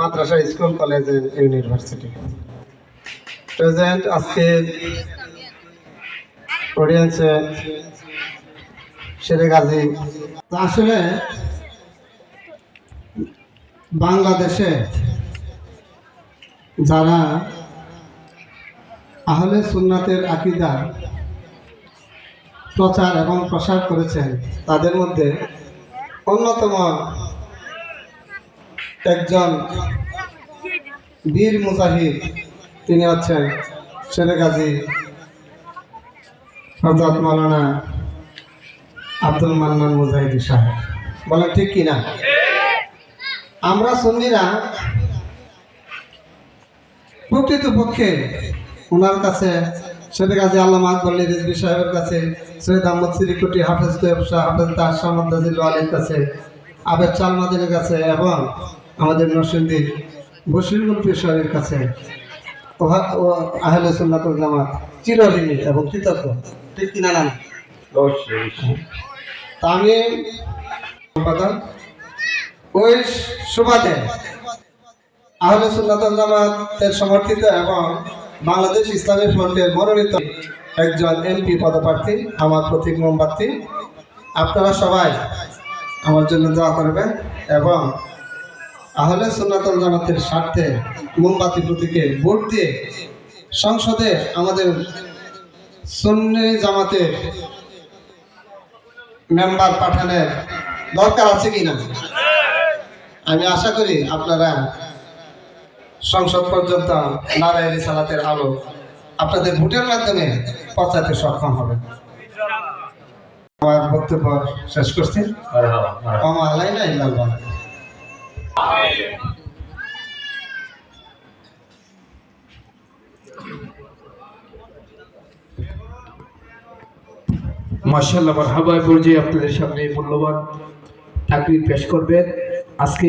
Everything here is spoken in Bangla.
মাদ্রাসা, স্কুল, কলেজ, ইউনিভার্সিটি। প্রেজেন্ট আজকে অডিয়েন্সে শেরে গাজী। আসলে বাংলাদেশে যারা আহলে সুন্নাতের আকিদা প্রচার এবং প্রসার করেছেন, তাদের মধ্যে অন্যতম একজন বীর মুজাহিদ, তিনি হচ্ছেন শেরে গাজী হজরত মৌলানা আব্দুল মান্নান মুজাহিদি সাহেব। বলেন, ঠিক কিনা আমরা সুন্নিরা প্রকৃতপক্ষে ওনার কাছে, শেরে গাজী আল্লাহ আকবল্লি রিজবি সাহেবের কাছে, সৈয়দ আহমদ সিরিকুটি, হাফেজ তৈব শাহ, হাফেজ তার সামদাজিল আলীর কাছে, আবেদ চালমাদের কাছে এবং আমাদের নরসিংদীর বসির গুলফি সাহেবের কাছে ও আহলে সুন্নাতুল জামাত চিরঋণী এবং কৃতজ্ঞ। ঠিক কিনা না? আমি সম্পাদক ওই সুবাদে আহলে সুন্নাতুল জামাতের সমর্থিত এবং বাংলাদেশ ইসলামী ফ্রন্টের মনোনীত একজন এমপি পদপ্রার্থী, আমার প্রতীক মোমবাতি। আপনারা সবাই আমার জন্য দোয়া করবেন এবং আহলে সুন্নাতুল জামাতের স্বার্থে মোমবাতি প্রতীকে ভোট দিয়ে সংসদে আমাদের সুন্নি জামাতের মেম্বার পাঠানোর দরকার আছে কিনা আমি আশা করি আপনারা সংসদ পর্যন্ত নারায়ণী সালাতের আলো আপনাদের ভোটের মাধ্যমে পৌঁছাতে সক্ষম হবে। আমার বক্তব্য শেষ করছি। আমা আলাইনা ইল্লাল্লাহ। মার্শাল্লাহ হাবায় পর্যায়ে আপনাদের সামনে মূল্যবান চাকরি পেশ করবেন। আজকে